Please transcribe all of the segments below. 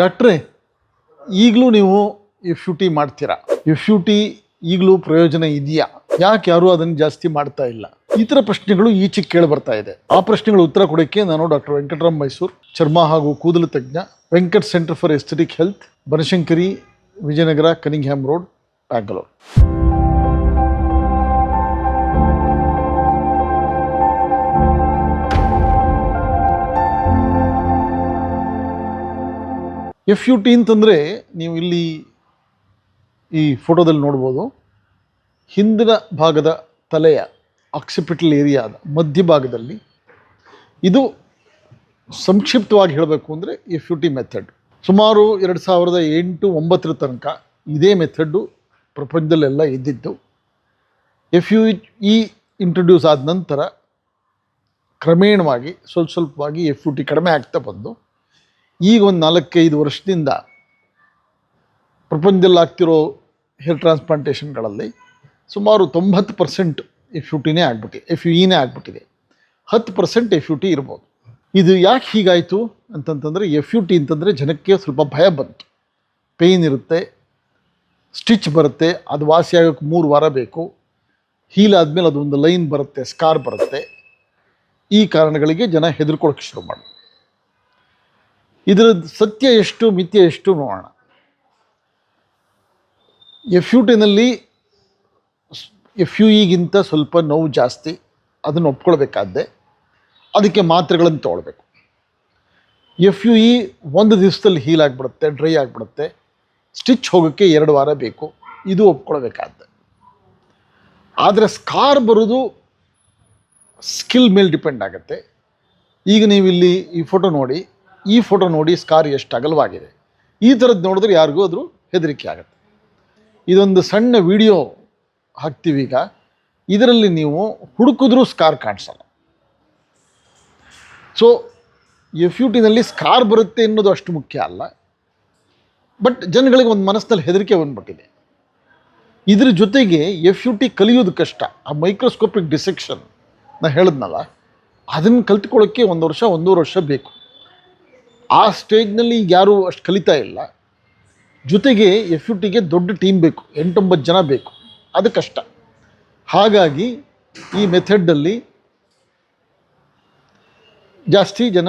ಡಾಕ್ಟ್ರೇ, ಈಗಲೂ ನೀವು ಎಫ್ ಯು ಟಿ ಮಾಡ್ತೀರಾ? ಎಫ್ ಯು ಟಿ ಈಗಲೂ ಪ್ರಯೋಜನ ಇದೆಯಾ? ಯಾಕೆ ಯಾರು ಅದನ್ನು ಜಾಸ್ತಿ ಮಾಡ್ತಾ ಇಲ್ಲ? ಈ ಥರ ಪ್ರಶ್ನೆಗಳು ಈಚೆಗೆ ಕೇಳಿ ಬರ್ತಾ ಇದೆ. ಆ ಪ್ರಶ್ನೆಗಳ ಉತ್ತರ ಕೊಡೋಕ್ಕೆ ನಾನು ಡಾಕ್ಟರ್ ವೆಂಕಟರಾಮ್ ಮೈಸೂರು, ಚರ್ಮ ಹಾಗೂ ಕೂದಲು ತಜ್ಞ, Venkat centre for aesthetic health, Banashankari, Vijayanagar, Cunningham road, Bangalore. F U T ಅಂತಂದರೆ ನೀವು ಇಲ್ಲಿ ಈ ಫೋಟೋದಲ್ಲಿ ನೋಡ್ಬೋದು ಹಿಂದಿನ ಭಾಗದ ತಲೆಯ ಆಕ್ಸಿಪಿಟಲ್ ಏರಿಯಾದ ಮಧ್ಯಭಾಗದಲ್ಲಿ ಇದು ಸಂಕ್ಷಿಪ್ತವಾಗಿ ಹೇಳಬೇಕು ಅಂದರೆ ಎಫ್ ಯು ಟಿ ಮೆಥಡ್ ಸುಮಾರು ಎರಡು ಸಾವಿರದ ಎಂಟು ಒಂಬತ್ತರ ತನಕ ಇದೇ ಮೆಥಡ್ಡು ಪ್ರಪಂಚದಲ್ಲೆಲ್ಲ ಇದ್ದಿದ್ದು ಎಫ್ ಯು ಇ ಇಂಟ್ರೊಡ್ಯೂಸ್ ಆದ ನಂತರ ಕ್ರಮೇಣವಾಗಿ ಸ್ವಲ್ಪ ಸ್ವಲ್ಪವಾಗಿ ಎಫ್ ಯು ಟಿ ಕಡಿಮೆ ಆಗ್ತಾ ಬಂದು ಈಗ ಒಂದು ನಾಲ್ಕೈದು ವರ್ಷದಿಂದ ಪ್ರಪಂಚದಲ್ಲಿ ಆಗ್ತಿರೋ ಹೇರ್ ಟ್ರಾನ್ಸ್ಪ್ಲಾಂಟೇಷನ್ಗಳಲ್ಲಿ ಸುಮಾರು ತೊಂಬತ್ತು ಪರ್ಸೆಂಟ್ ಎಫ್ ಯು ಟಿನೇ ಆಗ್ಬಿಟ್ಟಿದೆ ಎಫ್ ಯು ಇನೇ ಆಗ್ಬಿಟ್ಟಿದೆ. ಹತ್ತು ಪರ್ಸೆಂಟ್ ಎಫ್ ಯು ಟಿ ಇರ್ಬೋದು. ಇದು ಯಾಕೆ ಹೀಗಾಯಿತು ಅಂತಂತಂದರೆ ಎಫ್ ಯು ಟಿ ಅಂತಂದರೆ ಜನಕ್ಕೆ ಸ್ವಲ್ಪ ಭಯ ಬಂತು. ಪೇಯ್ನ್ ಇರುತ್ತೆ ಸ್ಟಿಚ್ ಬರುತ್ತೆ, ಅದು ವಾಸಿ ಆಗೋಕ್ಕೆ ಮೂರು ವಾರ ಬೇಕು. ಹೀಲ್ ಆದಮೇಲೆ ಅದೊಂದು ಲೈನ್ ಬರುತ್ತೆ ಸ್ಕಾರ್ ಬರುತ್ತೆ. ಈ ಕಾರಣಗಳಿಗೆ ಜನ ಹೆದರ್ಕೊಳಕ್ಕೆ ಶುರು ಮಾಡಿ ಇದರ ಸತ್ಯ ಎಷ್ಟು, ಮಿಥ್ಯ ಎಷ್ಟು ನೋಡೋಣ. ಎಫ್ ಯು ಟಿನಲ್ಲಿ ಎಫ್ ಯು ಇಗಿಂತ ಸ್ವಲ್ಪ ನೋವು ಜಾಸ್ತಿ, ಅದನ್ನು ಒಪ್ಕೊಳ್ಬೇಕಾದ್ದೆ ಅದಕ್ಕೆ ಮಾತ್ರೆಗಳನ್ನು ತೊಗೊಳ್ಬೇಕು. ಎಫ್ ಯು ಇ ಒಂದು ದಿವಸದಲ್ಲಿ ಹೀಲ್ ಆಗಿಬಿಡುತ್ತೆ ಡ್ರೈ ಆಗಿಬಿಡುತ್ತೆ ಸ್ಟಿಚ್ ಹೋಗೋಕ್ಕೆ ಎರಡು ವಾರ ಬೇಕು, ಇದು ಒಪ್ಕೊಳ್ಬೇಕಾದ್ದೆ ಆದರೆ ಸ್ಕಾರ್ ಬರೋದು ಸ್ಕಿಲ್ ಮೇಲೆ ಡಿಪೆಂಡ್ ಆಗುತ್ತೆ. ಈಗ ನೀವು ಇಲ್ಲಿ ಈ ಫೋಟೋ ನೋಡಿ ಈ ಫೋಟೋ ನೋಡಿ ಸ್ಕಾರ್ ಎಷ್ಟು ಅಗಲವಾಗಿದೆ. ಈ ಥರದ್ದು ನೋಡಿದ್ರೆ ಯಾರಿಗೂ ಅದ್ರ ಹೆದರಿಕೆ ಆಗುತ್ತೆ. ಇದೊಂದು ಸಣ್ಣ ವಿಡಿಯೋ ಹಾಕ್ತೀವಿ ಈಗ. ಇದರಲ್ಲಿ ನೀವು ಹುಡುಕಿದ್ರೂ ಸ್ಕಾರ್ ಕಾಣಿಸಲ್ಲ. ಸೊ ಎಫ್ ಯು ಟಿನಲ್ಲಿ ಸ್ಕಾರ್ ಬರುತ್ತೆ ಅನ್ನೋದು ಅಷ್ಟು ಮುಖ್ಯ ಅಲ್ಲ. ಬಟ್ ಜನಗಳಿಗೆ ಒಂದು ಮನಸ್ಸಿನಲ್ಲಿ ಹೆದರಿಕೆ ಬಂದ್ಬಿಟ್ಟಿದೆ. ಇದ್ರ ಜೊತೆಗೆ ಎಫ್ ಯು ಟಿ ಕಲಿಯೋದು ಕಷ್ಟ. ಆ ಮೈಕ್ರೋಸ್ಕೋಪಿಕ್ ಡಿಸೆಕ್ಷನ್ ನಾನು ಹೇಳಿದ್ನಲ್ಲ, ಅದನ್ನು ಕಲ್ತ್ಕೊಳ್ಳೋಕ್ಕೆ ಒಂದು ವರ್ಷ, ಒಂದೂವರೆ ವರ್ಷ ಬೇಕು. ಆ ಸ್ಟೇಜ್ನಲ್ಲಿ ಯಾರೂ ಅಷ್ಟು ಕಲಿತಾ ಇಲ್ಲ. ಜೊತೆಗೆ ಎಫ್ ಯು ಟಿಗೆ ದೊಡ್ಡ ಟೀಮ್ ಬೇಕು, ಎಂಟೊಂಬತ್ತು ಜನ ಬೇಕು. ಅದು ಕಷ್ಟ. ಹಾಗಾಗಿ ಈ ಮೆಥಡಲ್ಲಿ ಜಾಸ್ತಿ ಜನ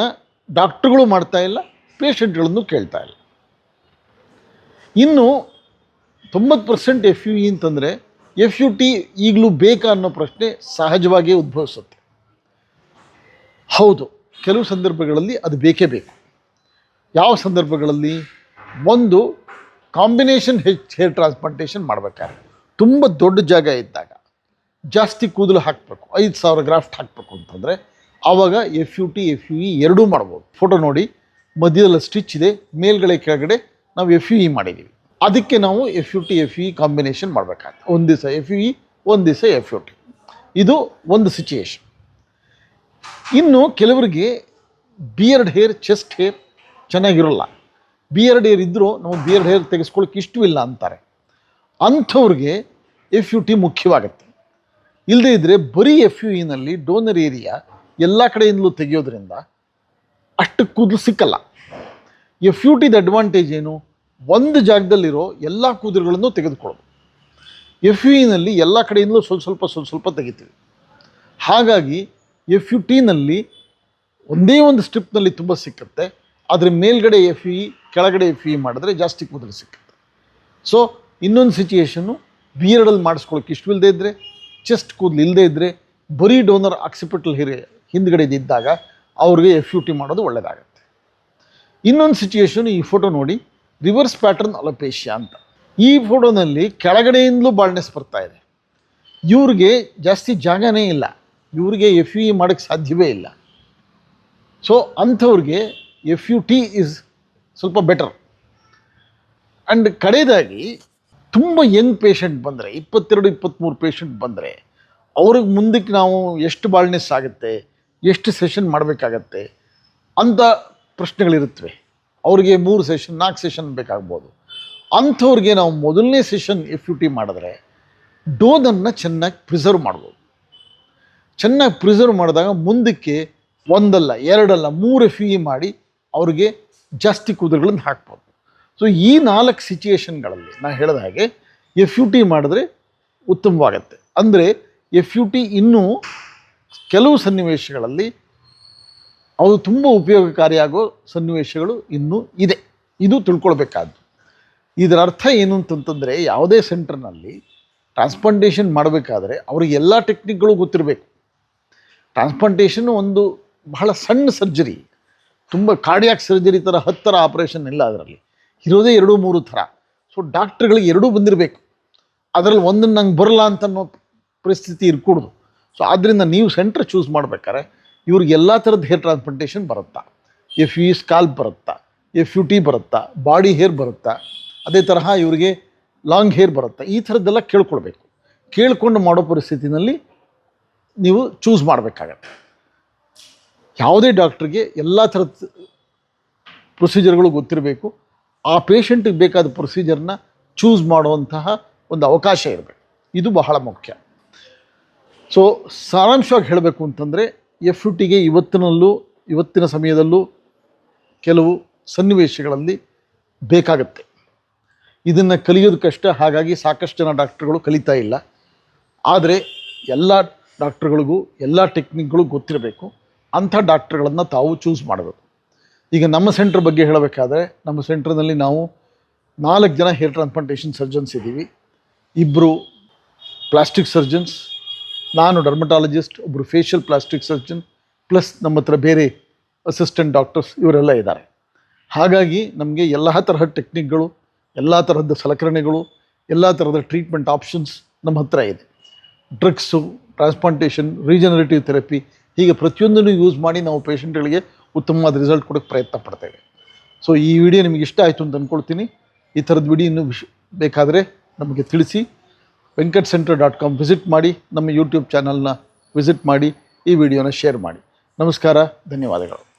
ಡಾಕ್ಟ್ರುಗಳು ಮಾಡ್ತಾ ಇಲ್ಲ, ಪೇಷಂಟ್ಗಳನ್ನು ಕೇಳ್ತಾ ಇಲ್ಲ. ಇನ್ನು ತೊಂಬತ್ತು ಪರ್ಸೆಂಟ್ ಎಫ್ ಯು ಇ ಅಂತಂದರೆ ಎಫ್ ಯು ಟಿ ಈಗಲೂ ಬೇಕಾ ಅನ್ನೋ ಪ್ರಶ್ನೆ ಸಹಜವಾಗಿಯೇ ಉದ್ಭವಿಸುತ್ತೆ. ಹೌದು, ಕೆಲವು ಸಂದರ್ಭಗಳಲ್ಲಿ ಅದು ಬೇಕೇ ಬೇಕು. ಯಾವ ಸಂದರ್ಭಗಳಲ್ಲಿ ಒಂದು ಕಾಂಬಿನೇಷನ್ ಹೆಚ್ ಹೇರ್ ಟ್ರಾನ್ಸ್ಪ್ಲಾಂಟೇಷನ್ ಮಾಡಬೇಕಾದ್ರೆ ತುಂಬ ದೊಡ್ಡ ಜಾಗ ಇದ್ದಾಗ ಜಾಸ್ತಿ ಕೂದಲು ಹಾಕಬೇಕು, ಐದು ಸಾವಿರ ಗ್ರಾಫ್ಟ್ ಹಾಕಬೇಕು ಅಂತಂದರೆ ಆವಾಗ F U T F U E ಎರಡೂ ಮಾಡ್ಬೋದು. ಫೋಟೋ ನೋಡಿ, ಮಧ್ಯದಲ್ಲಿ ಸ್ಟಿಚ್ ಇದೆ, ಮೇಲ್ಗಡೆ ಕೆಳಗಡೆ ನಾವು ಎಫ್ ಯು ಇ ಮಾಡಿದ್ದೀವಿ ಅದಕ್ಕೆ ನಾವು F U T F E combination ಮಾಡಬೇಕಾಗುತ್ತೆ. ಒಂದು ದಿವಸ ಎಫ್ ಯು ಇ ಒಂದು ದಿವಸ ಎಫ್ ಯು ಟಿ ಇದು ಒಂದು ಸಿಚುಯೇಷನ್ ಇನ್ನು ಕೆಲವರಿಗೆ ಬಿಯರ್ಡ್ ಹೇರ್ ಚೆಸ್ಟ್ ಹೇರ್ ಚೆನ್ನಾಗಿರೋಲ್ಲ. ಬಿಯರ್ಡ್ ಹೇರ್ ಇದ್ದರೂ ನಾವು ಬಿಯರ್ಡ್ ಹೇರ್ ತೆಗೆಸ್ಕೊಳ್ಳೋಕೆ ಇಷ್ಟವಿಲ್ಲ ಅಂತಾರೆ. ಅಂಥವ್ರಿಗೆ ಎಫ್ ಯು ಟಿ ಮುಖ್ಯವಾಗುತ್ತೆ. ಇಲ್ಲದೇ ಇದ್ದರೆ ಬರೀ ಎಫ್ ಯು ಇನಲ್ಲಿ ಡೋನರ್ ಏರಿಯಾ ಎಲ್ಲ ಕಡೆಯಿಂದಲೂ ತೆಗೆಯೋದ್ರಿಂದ ಅಷ್ಟು ಕೂದಲು ಸಿಕ್ಕಲ್ಲ. ಎಫ್ ಯು ಟಿದ ಅಡ್ವಾಂಟೇಜ್ ಏನು? ಒಂದು ಜಾಗದಲ್ಲಿರೋ ಎಲ್ಲ ಕೂದಲುಗಳನ್ನು ತೆಗೆದುಕೊಳ್ಳೋದು. ಎಫ್ ಯು ಇನಲ್ಲಿ ಎಲ್ಲ ಕಡೆಯಿಂದಲೂ ಸ್ವಲ್ಪ ಸ್ವಲ್ಪ ಸ್ವಲ್ಪ ಸ್ವಲ್ಪ ತೆಗಿತೀವಿ. ಹಾಗಾಗಿ ಎಫ್ ಯು ಟಿನಲ್ಲಿ ಒಂದೇ ಒಂದು ಸ್ಟ್ರಿಪ್ನಲ್ಲಿ ತುಂಬ ಸಿಕ್ಕುತ್ತೆ. ಆದರೆ ಮೇಲ್ಗಡೆ ಎಫ್ ಇ ಕೆಳಗಡೆ ಎಫ್ ಇ ಮಾಡಿದ್ರೆ ಜಾಸ್ತಿ ಕೂದಲು ಸಿಕ್ಕುತ್ತೆ. ಸೊ ಇನ್ನೊಂದು ಸಿಚುಯೇಷನ್ನು ಬಿಯರ್ಡಲ್ಲಿ ಮಾಡಿಸ್ಕೊಳ್ಳೋಕೆ ಇಷ್ಟವಿಲ್ಲದೆ ಇದ್ದರೆ ಚೆಸ್ಟ್ ಕೂದಲು ಇಲ್ಲದೆ ಇದ್ದರೆ ಬರೀ ಡೋನರ್ ಆಕ್ಸಿಪಿಟಲ್ ಹಿರಿಯ ಹಿಂದ್ಗಡೆ ಇದ್ದಾಗ ಅವ್ರಿಗೆ ಎಫ್ ಯು ಟಿ ಮಾಡೋದು ಒಳ್ಳೆಯದಾಗತ್ತೆ ಇನ್ನೊಂದು ಸಿಚುಯೇಷನ್ ಈ ಫೋಟೋ ನೋಡಿ ರಿವರ್ಸ್ ಪ್ಯಾಟರ್ನ್ ಅಲೋಪೇಷ್ಯಾ ಅಂತ. ಈ ಫೋಟೋನಲ್ಲಿ ಕೆಳಗಡೆಯಿಂದಲೂ ಬಾಳ್ನೆಸ್ ಬರ್ತಾ ಇದೆ. ಇವ್ರಿಗೆ ಜಾಸ್ತಿ ಜಾಗನೇ ಇಲ್ಲ. ಇವ್ರಿಗೆ ಎಫ್ ಯು ಇ ಮಾಡೋಕ್ಕೆ ಸಾಧ್ಯವೇ ಇಲ್ಲ. ಸೊ ಅಂಥವ್ರಿಗೆ ಎಫ್ ಯು ಟಿ ಇಸ್ ಸ್ವಲ್ಪ ಬೆಟರ್ ಆ್ಯಂಡ್ ಕಡೆಯದಾಗಿ ತುಂಬ ಯಂಗ್ ಪೇಷಂಟ್ ಬಂದರೆ, ಇಪ್ಪತ್ತೆರಡು ಇಪ್ಪತ್ತ್ಮೂರು ಪೇಷಂಟ್ ಬಂದರೆ, ಅವ್ರಿಗೆ ಮುಂದಕ್ಕೆ ನಾವು ಎಷ್ಟು ಬಾಳ್ನೆಸ್ ಆಗುತ್ತೆ, ಎಷ್ಟು ಸೆಷನ್ ಮಾಡಬೇಕಾಗತ್ತೆ ಅಂತ ಪ್ರಶ್ನೆಗಳಿರುತ್ತವೆ. ಅವ್ರಿಗೆ ಮೂರು ಸೆಷನ್ ನಾಲ್ಕು ಸೆಷನ್ ಬೇಕಾಗ್ಬೋದು. ಅಂಥವ್ರಿಗೆ ನಾವು ಮೊದಲನೇ ಸೆಷನ್ ಎಫ್ ಯು ಟಿ ಮಾಡಿದ್ರೆ ಡೋನನ್ನು ಚೆನ್ನಾಗಿ ಪ್ರಿಸರ್ವ್ ಮಾಡ್ಬೋದು. ಚೆನ್ನಾಗಿ ಪ್ರಿಸರ್ವ್ ಮಾಡಿದಾಗ ಮುಂದಕ್ಕೆ ಒಂದಲ್ಲ, ಎರಡಲ್ಲ, ಮೂರು ಎಫ್ ಇ ಮಾಡಿ ಅವ್ರಿಗೆ ಜಾಸ್ತಿ ಕೂದಲುಗಳನ್ನು ಹಾಕ್ಬೋದು. ಸೊ ಈ ನಾಲ್ಕು ಸಿಚುಯೇಷನ್ಗಳಲ್ಲಿ ನಾನು ಹೇಳಿದ ಹಾಗೆ ಎಫ್ ಯು ಟಿ ಮಾಡಿದ್ರೆ ಉತ್ತಮವಾಗತ್ತೆ. ಅಂದರೆ ಎಫ್ ಯು ಟಿ ಇನ್ನೂ ಕೆಲವು ಸನ್ನಿವೇಶಗಳಲ್ಲಿ ಅದು ತುಂಬ ಉಪಯೋಗಕಾರಿಯಾಗೋ ಸನ್ನಿವೇಶಗಳು ಇನ್ನೂ ಇದೆ. ಇದು ತಿಳ್ಕೊಳ್ಬೇಕಾದ್ದು. ಇದರ ಅರ್ಥ ಏನು ಅಂತಂತಂದರೆ, ಯಾವುದೇ ಸೆಂಟರ್ನಲ್ಲಿ ಟ್ರಾನ್ಸ್ಪ್ಲಾಂಟೇಷನ್ ಮಾಡಬೇಕಾದ್ರೆ ಅವ್ರಿಗೆ ಎಲ್ಲ ಟೆಕ್ನಿಕ್ಗಳು ಗೊತ್ತಿರಬೇಕು. ಟ್ರಾನ್ಸ್ಪ್ಲಾಂಟೇಷನ್ ಒಂದು ಬಹಳ ಸಣ್ಣ ಸರ್ಜರಿ ತುಂಬ ಕಾರ್ಡಿಯಾಕ್ ಸರ್ಜರಿ ಥರ ಹತ್ತರ ಆಪ್ರೇಷನ್ ಇಲ್ಲ ಅದರಲ್ಲಿ. ಇರೋದೇ ಎರಡು ಮೂರು ಥರ. ಸೊ ಡಾಕ್ಟ್ರುಗಳಿಗೆ ಎರಡೂ ಬಂದಿರಬೇಕು. ಅದರಲ್ಲಿ ಒಂದನ್ನು ನಂಗೆ ಬರಲ್ಲ ಅಂತ ಅನ್ನೋ ಪರಿಸ್ಥಿತಿ ಇರ್ಕೂಡ್ದು. ಸೊ ಆದ್ದರಿಂದ ನೀವು ಸೆಂಟ್ರ್ ಚೂಸ್ ಮಾಡ್ಬೇಕಾದ್ರೆ ಇವ್ರಿಗೆ ಎಲ್ಲ ಥರದ ಹೇರ್ ಟ್ರಾನ್ಸ್ಪ್ಲಾಂಟೇಷನ್ ಬರುತ್ತಾ? ಎಫ್ ಯು ಸ್ಕಾಲ್ಪ್ ಬರುತ್ತಾ? ಎಫ್ ಯು ಟಿ ಬರುತ್ತಾ? ಬಾಡಿ ಹೇರ್ ಬರುತ್ತಾ? ಅದೇ ತರಹ ಇವರಿಗೆ ಲಾಂಗ್ ಹೇರ್ ಬರುತ್ತಾ? ಈ ಥರದ್ದೆಲ್ಲ ಕೇಳ್ಕೊಳ್ಬೇಕು. ಕೇಳಿಕೊಂಡು ಮಾಡೋ ಪರಿಸ್ಥಿತಿನಲ್ಲಿ ನೀವು ಚೂಸ್ ಮಾಡಬೇಕಾಗತ್ತೆ. ಯಾವುದೇ ಡಾಕ್ಟ್ರಿಗೆ ಎಲ್ಲ ಥರದ ಪ್ರೊಸೀಜರ್ಗಳು ಗೊತ್ತಿರಬೇಕು. ಆ ಪೇಷಂಟಿಗೆ ಬೇಕಾದ ಪ್ರೊಸೀಜರ್ನ ಚೂಸ್ ಮಾಡುವಂತಹ ಒಂದು ಅವಕಾಶ ಇರಬೇಕು. ಇದು ಬಹಳ ಮುಖ್ಯ. ಸೊ ಸಾರಾಂಶವಾಗಿ ಹೇಳಬೇಕು ಅಂತಂದರೆ ಎಫ್ ಯು ಟಿಗೆ ಇವತ್ತಿನಲ್ಲೂ, ಇವತ್ತಿನ ಸಮಯದಲ್ಲೂ ಕೆಲವು ಸನ್ನಿವೇಶಗಳಲ್ಲಿ ಬೇಕಾಗತ್ತೆ. ಇದನ್ನು ಕಲಿಯೋದು ಕಷ್ಟ, ಹಾಗಾಗಿ ಸಾಕಷ್ಟು ಜನ ಡಾಕ್ಟ್ರುಗಳು ಕಲಿತಾ ಇಲ್ಲ. ಆದರೆ, ಎಲ್ಲ ಡಾಕ್ಟ್ರುಗಳಿಗೂ, ಎಲ್ಲ ಟೆಕ್ನಿಕ್ಗಳು ಗೊತ್ತಿರಬೇಕು. ಅಂಥ ಡಾಕ್ಟ್ರುಗಳನ್ನು ತಾವು ಚೂಸ್ ಮಾಡಬೇಕು ಈಗ ನಮ್ಮ ಸೆಂಟ್ರ್ ಬಗ್ಗೆ ಹೇಳಬೇಕಾದ್ರೆ, ನಮ್ಮ ಸೆಂಟ್ರ್ನಲ್ಲಿ ನಾವು ನಾಲ್ಕು ಜನ ಹೇರ್ ಟ್ರಾನ್ಸ್ಪ್ಲಾಂಟೇಷನ್ ಸರ್ಜನ್ಸ್ ಇದ್ದೀವಿ. ಇಬ್ಬರು ಪ್ಲಾಸ್ಟಿಕ್ ಸರ್ಜನ್ಸ್ ನಾನು ಡರ್ಮಟಾಲಜಿಸ್ಟ್ ಒಬ್ಬರು ಫೇಶಿಯಲ್ ಪ್ಲಾಸ್ಟಿಕ್ ಸರ್ಜನ್ ಪ್ಲಸ್ ನಮ್ಮ ಹತ್ರ ಬೇರೆ ಅಸಿಸ್ಟೆಂಟ್ ಡಾಕ್ಟರ್ಸ್ ಇವರೆಲ್ಲ ಇದ್ದಾರೆ. ಹಾಗಾಗಿ ನಮಗೆ ಎಲ್ಲ ತರಹದ ಟೆಕ್ನಿಕ್ಗಳು ಎಲ್ಲ ತರಹದ ಸಲಕರಣೆಗಳು, ಎಲ್ಲ ಥರದ ಟ್ರೀಟ್ಮೆಂಟ್ ಆಪ್ಷನ್ಸ್ ನಮ್ಮ ಹತ್ರ ಇದೆ. ಡ್ರಗ್ಸು ಟ್ರಾನ್ಸ್ಪ್ಲಾಂಟೇಷನ್ ರೀಜನರೇಟಿವ್ ಥೆರಪಿ ಹೀಗೆ ಪ್ರತಿಯೊಂದನ್ನು ಯೂಸ್ ಮಾಡಿ ನಾವು ಪೇಷಂಟ್ಗಳಿಗೆ ಉತ್ತಮವಾದ ರಿಸಲ್ಟ್ ಕೊಡೋಕ್ಕೆ ಪ್ರಯತ್ನ ಪಡ್ತೇವೆ ಸೊ ಈ ವಿಡಿಯೋ ನಿಮಗೆ ಇಷ್ಟ ಆಯಿತು ಅಂತ ಅಂದ್ಕೊಳ್ತೀನಿ ಈ ಥರದ ವಿಡಿಯೋ ಇನ್ನೂ ಬೇಕಾದರೆ ನಮಗೆ ತಿಳಿಸಿ. Venkat centre dot com visit ಮಾಡಿ, ನಮ್ಮ ಯೂಟ್ಯೂಬ್ ಚಾನಲ್ನ ವಿಸಿಟ್ ಮಾಡಿ, ಈ ವಿಡಿಯೋನ ಶೇರ್ ಮಾಡಿ. ನಮಸ್ಕಾರ, ಧನ್ಯವಾದಗಳು.